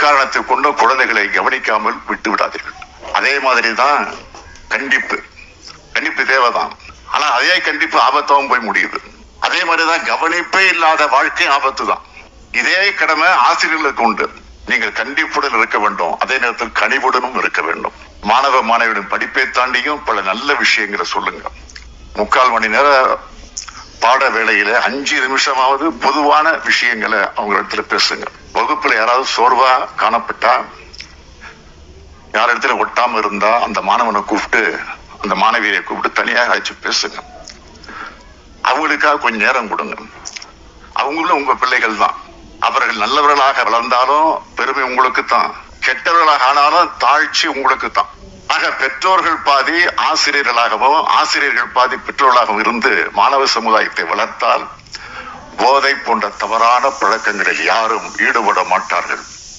எக்காரணத்தை கொண்டு குழந்தைகளை கவனிக்காமல் விட்டு விடாதீர்கள். அதே மாதிரி தான் கண்டிப்பு. கண்டிப்பு தேவைதான். ஆனா அதே கண்டிப்பு ஆபத்தாவும் போய் முடியுது. அதே மாதிரிதான் கவனிப்பே இல்லாத வாழ்க்கை ஆபத்து தான் இதே கடமை ஆசிரியர்களுக்கு உண்டு. நீங்கள் கண்டிப்புடன் இருக்க வேண்டும். அதே நேரத்தில் கனிவுடனும் இருக்க வேண்டும். மாணவ மாணவியின் படிப்பை தாண்டியும் பல நல்ல விஷயங்களை சொல்லுங்க முக்கால் மணி நேரம் பாட வேளையில அஞ்சு நிமிஷமாவது பொதுவான விஷயங்களை அவங்க இடத்துல பேசுங்க. வகுப்புல யாராவது சோர்வா காணப்பட்டா யார் இடத்துல ஒட்டாம இருந்தா அந்த மாணவனை கூப்பிட்டு அந்த மாணவியை கூப்பிட்டு தனியாக அழைச்சு பேசுங்க. அவங்களுக்காக கொஞ்சம் நேரம் கொடுங்க. அவங்களும் உங்க பிள்ளைகள் தான். அவர்கள் நல்லவர்களாக வளர்ந்தாலும் பெருமை உங்களுக்கு தான் கெட்டவர்களாக ஆனாலும் தாழ்ச்சி உங்களுக்கு தான் ஆக பெற்றோர்கள் பாதி ஆசிரியர்களாகவும் ஆசிரியர்கள் பாதி பெற்றோர்களாகவும் இருந்து மாணவ சமுதாயத்தை வளர்த்தால் போதை போன்ற தவறான பழக்கங்களில் யாரும் ஈடுபட மாட்டார்கள்.